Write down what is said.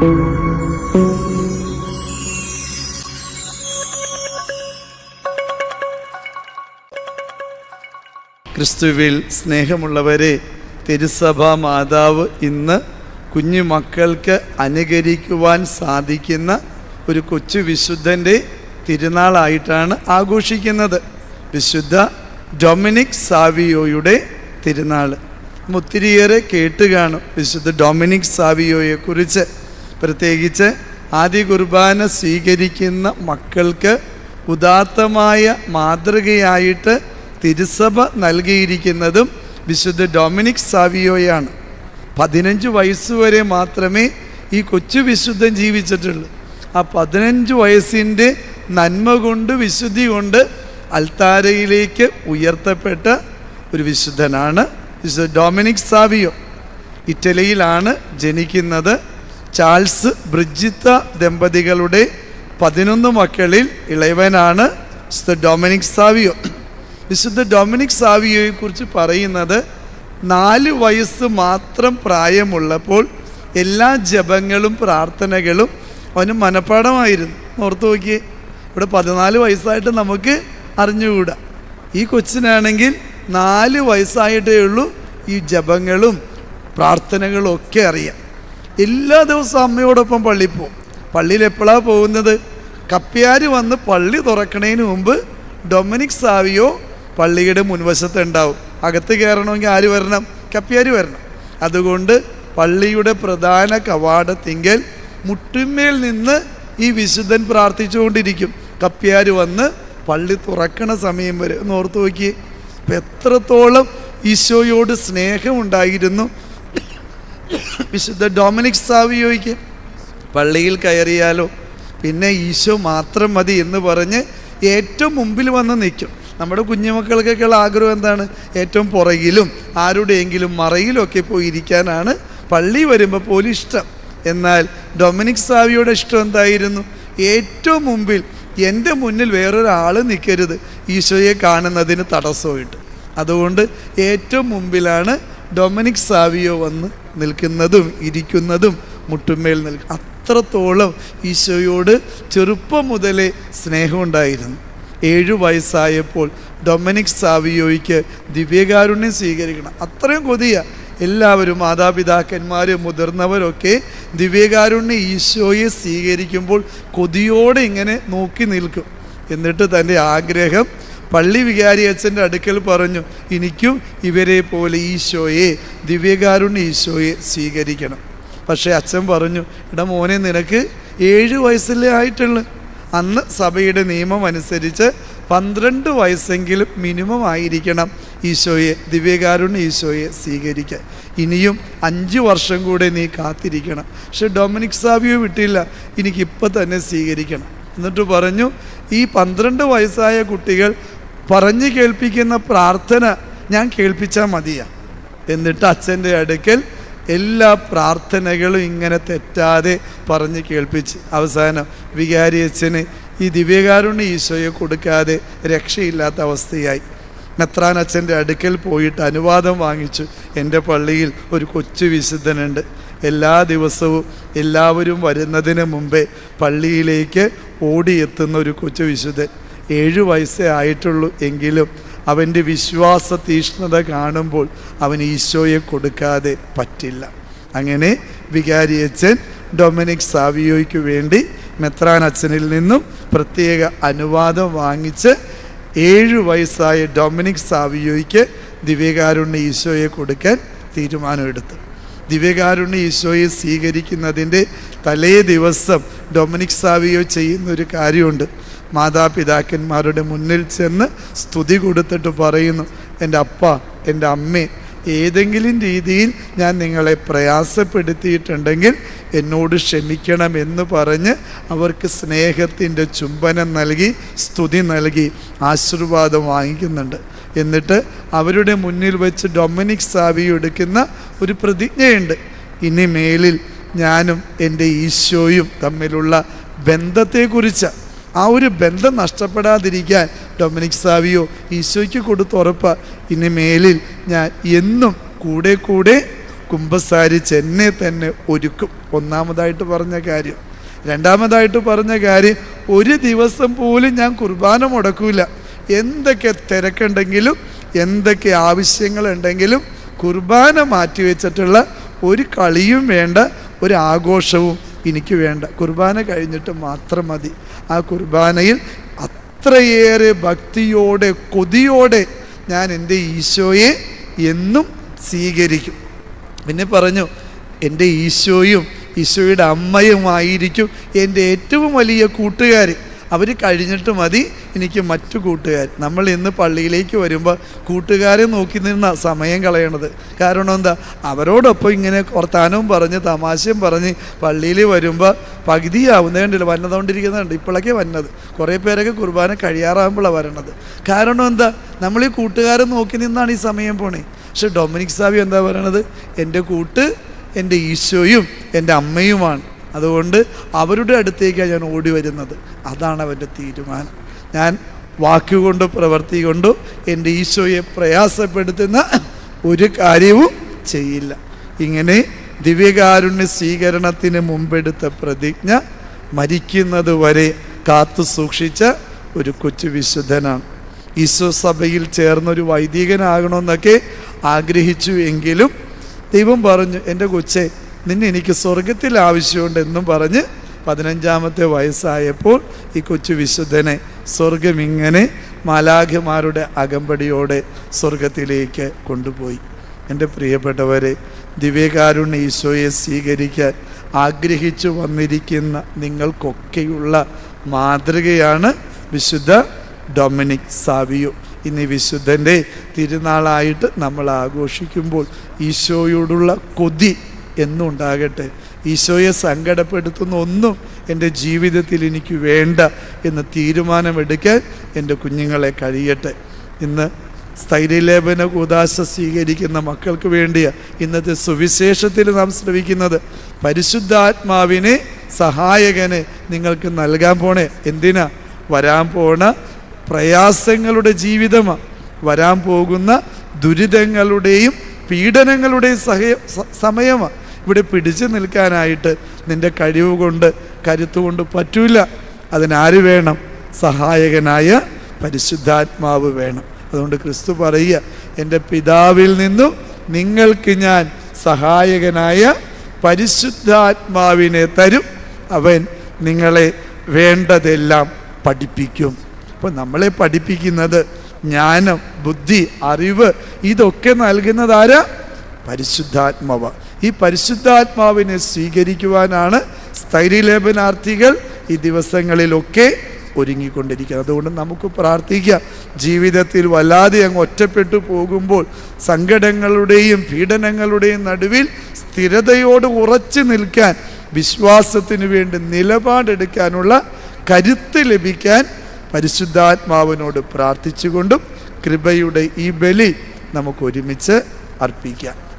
ക്രിസ്തുവിൽ സ്നേഹമുള്ളവരെ തിരുസഭാ മാതാവ് ഇന്ന് കുഞ്ഞു മക്കൾക്ക് അനുകരിക്കുവാൻ സാധിക്കുന്ന ഒരു കൊച്ചു വിശുദ്ധന്റെ തിരുനാളായിട്ടാണ് ആഘോഷിക്കുന്നത്. വിശുദ്ധ ഡൊമിനിക് സാവിയോയുടെ തിരുനാൾ. ഒത്തിരിയേറെ കേട്ട് കാണും വിശുദ്ധ ഡൊമിനിക് സാവിയോയെക്കുറിച്ച്. പ്രത്യേകിച്ച് ആദ്യ കുർബാന സ്വീകരിക്കുന്ന മക്കൾക്ക് ഉദാത്തമായ മാതൃകയായിട്ട് തിരുസഭ നൽകിയിരിക്കുന്നതും വിശുദ്ധ ഡൊമിനിക് സാവിയോയാണ്. പതിനഞ്ച് വയസ്സ് വരെ മാത്രമേ ഈ കൊച്ചു വിശുദ്ധൻ ജീവിച്ചിട്ടുള്ളൂ. ആ പതിനഞ്ച് വയസ്സിന്റെ നന്മ കൊണ്ട് വിശുദ്ധി കൊണ്ട് അൽത്താരയിലേക്ക് ഉയർത്തപ്പെട്ട ഒരു വിശുദ്ധനാണ് വിശുദ്ധ ഡൊമിനിക് സാവിയോ. ഇറ്റലിയിലാണ് ജനിക്കുന്നത്. ചാൾസ് ബ്രിജിത്ത ദമ്പതികളുടെ പതിനൊന്ന് മക്കളിൽ ഇളയവനാണ് വിശുദ്ധ ഡൊമിനിക് സാവിയോ. വിശുദ്ധ ഡൊമിനിക് സാവിയോയെ കുറിച്ച് പറയുന്നത് നാല് വയസ്സ് മാത്രം പ്രായമുള്ളപ്പോൾ എല്ലാ ജപങ്ങളും പ്രാർത്ഥനകളും അവന് മനഃപ്പാടമായിരുന്നു. ഓർത്ത് നോക്കിയേ ഇവിടെ പതിനാല് വയസ്സായിട്ട് നമുക്ക് അറിഞ്ഞുകൂടാ. ഈ കൊച്ചിനാണെങ്കിൽ നാല് വയസ്സായിട്ടേ ഉള്ളൂ ഈ ജപങ്ങളും പ്രാർത്ഥനകളും ഒക്കെ അറിയാം. എല്ലാ ദിവസവും അമ്മയോടൊപ്പം പള്ളിയിൽ പോകും പള്ളിയിൽ എപ്പോഴാണ് പോകുന്നത്? കപ്പ്യാർ വന്ന് പള്ളി തുറക്കണതിന് മുമ്പ് ഡൊമിനിക് സാവിയോ പള്ളിയുടെ മുൻവശത്ത് ഉണ്ടാവും. അകത്ത് കയറണമെങ്കിൽ ആര് വരണം? കപ്പ്യാർ വരണം. അതുകൊണ്ട് പള്ളിയുടെ പ്രധാന കവാടത്തിങ്കൽ മുട്ടിന്മേൽ നിന്ന് ഈ വിശുദ്ധൻ പ്രാർത്ഥിച്ചുകൊണ്ടിരിക്കും. കപ്പ്യാർ വന്ന് പള്ളി തുറക്കണ സമയം വരെ. ഒന്ന് ഓർത്ത് നോക്കി എത്രത്തോളം ഈശോയോട് സ്നേഹമുണ്ടായിരുന്നു. വിശുദ്ധ ഡൊമിനിക് സാവിയോയ്ക്ക് പള്ളിയിൽ കയറിയാലോ? പിന്നെ ഈശോ മാത്രം മതി എന്ന് പറഞ്ഞ് ഏറ്റവും മുമ്പിൽ വന്ന് നിൽക്കും. നമ്മുടെ കുഞ്ഞുമക്കൾക്കൊക്കെയുള്ള ആഗ്രഹം എന്താണ്? ഏറ്റവും പുറകിലും ആരുടെയെങ്കിലും മറയിലൊക്കെ പോയി ഇരിക്കാനാണ് പള്ളി വരുമ്പോൾ പോലും ഇഷ്ടം. എന്നാൽ ഡൊമിനിക് സാവിയുടെ ഇഷ്ടം എന്തായിരുന്നു? ഏറ്റവും മുമ്പിൽ എന്റെ മുന്നിൽ വേറൊരാൾ നിൽക്കരുത്. ഈശോയെ കാണുന്നതിന് തടസ്സമായിട്ട്. അതുകൊണ്ട് ഏറ്റവും മുമ്പിലാണ് ഡൊമിനിക് സാവിയോ വന്ന് നിൽക്കുന്നതും ഇരിക്കുന്നതും മുട്ടുമേൽ നിൽക്കും അത്രത്തോളം ഈശോയോട് ചെറുപ്പം മുതലേ സ്നേഹമുണ്ടായിരുന്നു. ഏഴു വയസ്സായപ്പോൾ ഡൊമിനിക് സാവിയോയ്ക്ക് ദിവ്യകാരുണ്യം സ്വീകരിക്കണം. അത്രയും കൊതിയ എല്ലാവരും മാതാപിതാക്കന്മാരും മുതിർന്നവരൊക്കെ ദിവ്യകാരുണ്യ ഈശോയെ സ്വീകരിക്കുമ്പോൾ കൊതിയോടെ ഇങ്ങനെ നോക്കി നിൽക്കും. എന്നിട്ട് തന്റെ ആഗ്രഹം പള്ളി വികാരി അച്ഛന്റെ അടുക്കൽ പറഞ്ഞു എനിക്കും ഇവരെ പോലെ ഈശോയെ ദിവ്യകാരുണ്യ ഈശോയെ സ്വീകരിക്കണം. പക്ഷേ അച്ഛൻ പറഞ്ഞു എടാ മോനെ നിനക്ക് ഏഴ് വയസ്സല്ലേ ആയിട്ടുള്ളു. അന്ന് സഭയുടെ നിയമം അനുസരിച്ച് പന്ത്രണ്ട് വയസ്സെങ്കിലും മിനിമം ആയിരിക്കണം ഈശോയെ ദിവ്യകാരുണ്യ ഈശോയെ സ്വീകരിക്കാൻ. ഇനിയും അഞ്ച് വർഷം കൂടെ നീ കാത്തിരിക്കണം. പക്ഷെ ഡൊമിനിക് സാബിയോ വിട്ടില്ല എനിക്കിപ്പോൾ തന്നെ സ്വീകരിക്കണം. എന്നിട്ട് പറഞ്ഞു ഈ പന്ത്രണ്ട് വയസ്സായ കുട്ടികൾ പറഞ്ഞു കേൾപ്പിക്കുന്ന പ്രാർത്ഥന ഞാൻ കേൾപ്പിച്ചാൽ മതിയാ. എന്നിട്ട് അച്ഛന്റെ അടുക്കൽ എല്ലാ പ്രാർത്ഥനകളും ഇങ്ങനെ തെറ്റാതെ പറഞ്ഞ് കേൾപ്പിച്ച്. അവസാനം വികാരി അച്ഛന് ഈ ദിവ്യകാരുണ്യ ഈശോയെ കൊടുക്കാതെ രക്ഷയില്ലാത്ത അവസ്ഥയായി. മെത്രാൻ അച്ഛന്റെ അടുക്കൽ പോയിട്ട് അനുവാദം വാങ്ങിച്ചു. എന്റെ പള്ളിയിൽ ഒരു കൊച്ചു വിശുദ്ധനുണ്ട്. എല്ലാ ദിവസവും എല്ലാവരും വരുന്നതിന് മുമ്പേ പള്ളിയിലേക്ക് ഓടിയെത്തുന്ന ഒരു കൊച്ചു വിശുദ്ധൻ. ഏഴു വയസ്സേ ആയിട്ടുള്ളൂ എങ്കിലും അവന്റെ വിശ്വാസ തീഷ്ണത കാണുമ്പോൾ അവൻ ഈശോയെ കൊടുക്കാതെ പറ്റില്ല. അങ്ങനെ വികാരി അച്ഛൻ ഡൊമിനിക് സാവിയോയ്ക്ക് വേണ്ടി മെത്രാൻ അച്ഛനിൽ നിന്നും പ്രത്യേക അനുവാദം വാങ്ങിച്ച് ഏഴ് വയസ്സായ ഡൊമിനിക് സാവിയോയ്ക്ക് ദിവ്യകാരുണ്യ ഈശോയെ കൊടുക്കാൻ തീരുമാനമെടുത്തു. ദിവ്യകാരുണ്യ ഈശോയെ സ്വീകരിക്കുന്നതിന്റെ തലേ ദിവസം ഡൊമിനിക് സാവിയോ ചെയ്യുന്ന ഒരു കാര്യമുണ്ട്. മാതാപിതാക്കന്മാരുടെ മുന്നിൽ ചെന്ന് സ്തുതി കൊടുത്തിട്ട് പറയുന്നു എന്റെ അപ്പ എന്റെ അമ്മേ ഏതെങ്കിലും രീതിയിൽ ഞാൻ നിങ്ങളെ പ്രയാസപ്പെടുത്തിയിട്ടുണ്ടെങ്കിൽ എന്നോട് ക്ഷമിക്കണം എന്ന് പറഞ്ഞ് അവർക്ക് സ്നേഹത്തിന്റെ ചുംബനം നൽകി സ്തുതി നൽകി ആശീർവാദം വാങ്ങിക്കുന്നുണ്ട്. എന്നിട്ട് അവരുടെ മുന്നിൽ വെച്ച് ഡൊമിനിക് സാവി എടുക്കുന്ന ഒരു പ്രതിജ്ഞയുണ്ട് ഇനി മേലിൽ ഞാനും എന്റെ ഈശോയും തമ്മിലുള്ള ബന്ധത്തെക്കുറിച്ച്. ആ ഒരു ബന്ധം നഷ്ടപ്പെടാതിരിക്കാൻ ഡൊമിനിക് സാവിയോ ഈശോയ്ക്ക് കൊടുത്ത് ഉറപ്പ. ഇനി മേലിൽ ഞാൻ എന്നും കൂടെ കൂടെ കുമ്പസാരിച്ച് എന്നെ തന്നെ ഒരുക്കും. ഒന്നാമതായിട്ട് പറഞ്ഞ കാര്യം. രണ്ടാമതായിട്ട് പറഞ്ഞ കാര്യം ഒരു ദിവസം പോലും ഞാൻ കുർബാന മുടക്കൂല. എന്തൊക്കെ തിരക്കുണ്ടെങ്കിലും എന്തൊക്കെ ആവശ്യങ്ങളുണ്ടെങ്കിലും കുർബാന മാറ്റിവെച്ചിട്ടുള്ള ഒരു കളിയും വേണ്ട ഒരു ആഘോഷവും എനിക്ക് വേണ്ട. കുർബാന കഴിഞ്ഞിട്ട് മാത്രം മതി. ആ കുർബാനയിൽ അത്രയേറെ ഭക്തിയോടെ കൊതിയോടെ ഞാൻ എന്റെ ഈശോയെ എന്നും സ്വീകരിക്കും. പിന്നെ പറഞ്ഞു എന്റെ ഈശോയും ഈശോയുടെ അമ്മയുമായിരിക്കും എന്റെ ഏറ്റവും വലിയ കൂട്ടുകാർ അവർ കഴിഞ്ഞിട്ട് മതി എനിക്ക് മറ്റു കൂട്ടുകാർ. നമ്മൾ ഇന്ന് പള്ളിയിലേക്ക് വരുമ്പോൾ കൂട്ടുകാരെ നോക്കി നിന്ന സമയം കളയണത്. കാരണം എന്താ? അവരോടൊപ്പം ഇങ്ങനെ വർത്താനവും പറഞ്ഞ് തമാശയും പറഞ്ഞ് പള്ളിയിൽ വരുമ്പോൾ പകുതിയാവുന്നേ കണ്ടില്ല. വന്നതുകൊണ്ടിരിക്കുന്നുണ്ട് ഇപ്പോഴൊക്കെ വന്നത്. കുറേ പേരൊക്കെ കുർബാന കഴിയാറാകുമ്പോഴാണ് വരണത്. കാരണം എന്താ? നമ്മൾ ഈ കൂട്ടുകാരെ നോക്കി നിന്നാണ് ഈ സമയം പോണേ. പക്ഷെ ഡൊമിനിക് സാവി എന്താ പറയണത്? എന്റെ കൂട്ട് എന്റെ ഈശോയും എന്റെ അമ്മയുമാണ്. അതുകൊണ്ട് അവരുടെ അടുത്തേക്കാണ് ഞാൻ ഓടി വരുന്നത്. അതാണ് അവന്റെ തീരുമാനം. ഞാൻ വാക്കുകൊണ്ടോ പ്രവൃത്തി കൊണ്ടോ എന്റെ ഈശോയെ പ്രയാസപ്പെടുത്തുന്ന ഒരു കാര്യവും ചെയ്യില്ല. ഇങ്ങനെ ദിവ്യകാരുണ്യ സ്വീകരണത്തിന് മുമ്പെടുത്ത പ്രതിജ്ഞ മരിക്കുന്നത് വരെ കാത്തു സൂക്ഷിച്ച ഒരു കൊച്ചു വിശുദ്ധനാണ്. ഈശോ സഭയിൽ ചേർന്നൊരു വൈദികനാകണമെന്നൊക്കെ ആഗ്രഹിച്ചു എങ്കിലും ദൈവം പറഞ്ഞു എന്റെ കൊച്ചെ നിന്നെ എനിക്ക് സ്വർഗത്തിൽ ആവശ്യമുണ്ട് എന്നും പറഞ്ഞ് പതിനഞ്ചാമത്തെ വയസ്സായപ്പോൾ ഈ കൊച്ചു വിശുദ്ധനെ സ്വർഗം ഇങ്ങനെ മാലാഖമാരുടെ അകമ്പടിയോടെ സ്വർഗത്തിലേക്ക് കൊണ്ടുപോയി. എന്റെ പ്രിയപ്പെട്ടവരെ ദിവ്യകാരുണ്യ ഈശോയെ സ്വീകരിക്കാൻ ആഗ്രഹിച്ചു വന്നിരിക്കുന്ന നിങ്ങൾക്കൊക്കെയുള്ള മാതൃകയാണ് വിശുദ്ധ ഡൊമിനിക് സാവിയോ. ഇനി വിശുദ്ധന്റെ തിരുനാളായിട്ട് നമ്മൾ ആഘോഷിക്കുമ്പോൾ ഈശോയോടുള്ള കൊതി എന്നും ഉണ്ടാകട്ടെ ഈശോയെ സങ്കടപ്പെടുത്തുന്ന ഒന്നും എന്റെ ജീവിതത്തിൽ എനിക്ക് വേണ്ട എന്ന് തീരുമാനമെടുക്കാൻ എന്റെ കുഞ്ഞുങ്ങളെ കഴിയട്ടെ. ഇന്ന് സ്ഥൈര്യലേപന കൂതാശ സ്വീകരിക്കുന്ന മക്കൾക്ക് വേണ്ടിയാണ് ഇന്നത്തെ സുവിശേഷത്തിൽ നാം ശ്രമിക്കുന്നത് പരിശുദ്ധാത്മാവിനെ സഹായകനെ നിങ്ങൾക്ക് നൽകാൻ പോണേ. എന്തിനാ? വരാൻ പോണ പ്രയാസങ്ങളുടെ ജീവിതമാണ് വരാൻ പോകുന്ന ദുരിതങ്ങളുടെയും പീഡനങ്ങളുടെയും സഹയ സമയമാണ് ഇവിടെ പിടിച്ചു നിൽക്കാനായിട്ട് നിന്റെ കഴിവ് കൊണ്ട് കരുത്തുകൊണ്ട് പറ്റൂല. അതിനാര് വേണം? സഹായകനായ പരിശുദ്ധാത്മാവ് വേണം. അതുകൊണ്ട് ക്രിസ്തു പറയുക എന്റെ പിതാവിൽ നിന്നും നിങ്ങൾക്ക് ഞാൻ സഹായകനായ പരിശുദ്ധാത്മാവിനെ തരും. അവൻ നിങ്ങളെ വേണ്ടതെല്ലാം പഠിപ്പിക്കും. അപ്പോൾ നമ്മളെ പഠിപ്പിക്കുന്നത് ജ്ഞാനം ബുദ്ധി അറിവ് ഇതൊക്കെ നൽകുന്നത് ആരാ? പരിശുദ്ധാത്മാവ. ഈ പരിശുദ്ധാത്മാവിനെ സ്വീകരിക്കുവാനാണ് സ്ഥൈര്യലേപനാർത്ഥികൾ ഈ ദിവസങ്ങളിലൊക്കെ ഒരുങ്ങിക്കൊണ്ടിരിക്കുന്നത്. അതുകൊണ്ട് നമുക്ക് പ്രാർത്ഥിക്കാം. ജീവിതത്തിൽ വല്ലാതെ അങ്ങ് ഒറ്റപ്പെട്ടു പോകുമ്പോൾ സങ്കടങ്ങളുടെയും പീഡനങ്ങളുടെയും നടുവിൽ സ്ഥിരതയോട് ഉറച്ചു നിൽക്കാൻ വിശ്വാസത്തിനു വേണ്ടി നിലപാടെടുക്കാനുള്ള കരുത്ത് ലഭിക്കാൻ പരിശുദ്ധാത്മാവിനോട് പ്രാർത്ഥിച്ചുകൊണ്ടും കൃപയുടെ ഈ ബലി നമുക്ക് ഒരുമിച്ച് അർപ്പിക്കാം.